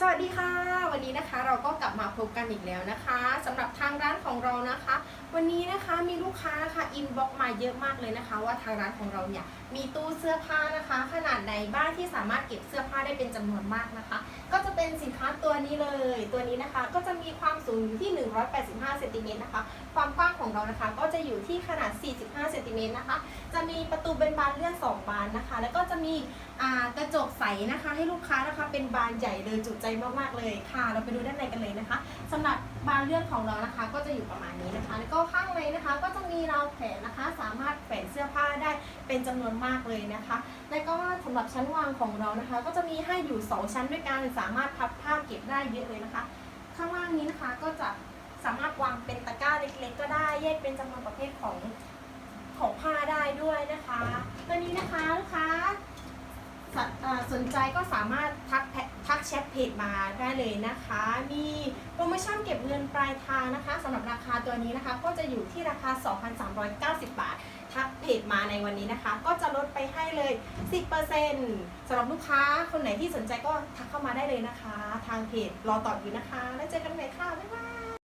สวัสดีค่ะ วันนี้นะคะเราก็กลับมาพบกันอีกแล้วนะคะสำหรับทางร้านของเรานะคะ วันนี้นะคะมีลูกค้านะคะอินบ็อกมาเยอะมากเลยนะคะ ว่าทางร้านของเราเนี่ยมีตู้เสื้อผ้านะคะ ขนาดไหนบ้างที่สามารถเก็บเสื้อผ้าได้เป็นจำนวนมากนะคะ ก็จะ ตัวนี้เลย ตัวนี้นะคะก็จะมีความสูงอยู่ที่ 185เซนติเมตรนะคะ ความกว้างของเรานะคะ ก็จะอยู่ที่ขนาด 45เซนติเมตรนะคะ จะมีประตูเป็นบานเลื่อน 2 บานนะคะ แล้วก็จะมีกระจกใสนะคะ ให้ลูกค้านะคะ เป็นบานใหญ่เลยจุใจมากๆเลยค่ะ เราไปดูด้านในกันเลยนะคะสำหรับบานเลื่อนของเรานะคะ ก็จะอยู่ประมาณ แล้วก็ข้างในนะคะ ก็จะมีราวแขวนนะคะ สามารถแขวนเสื้อผ้าได้เป็นจำนวนมากเลยนะคะ แล้วก็สำหรับชั้นวางของเรานะคะ ก็จะมีให้อยู่ 2 ชั้นด้วยกันสามารถพับผ้าเก็บได้เยอะเลยนะคะ ข้างล่างนี้นะคะก็จะสามารถวางเป็นตะกร้าเล็กๆ ก็ได้แยกเป็นจำนวนประเภทของของผ้าได้ด้วยนะคะตัวนี้นะคะลูกค้าสนใจก็สามารถทัก จมาได้เลยนะคะ มีโปรโมชั่นเก็บเงินปลายทางนะคะสำหรับราคาตัวนี้นะคะ ก็จะอยู่ที่ราคา 2,390 บาท ทักเพจมาในวันนี้นะคะ ก็จะลดไปให้เลย 10%สำหรับลูกค้าคนไหนที่สนใจก็ทักเข้ามาได้เลยนะคะ ทางเพจรอตอบอยู่นะคะ แล้วเจอกันใหม่ค่ะ บ๊ายบาย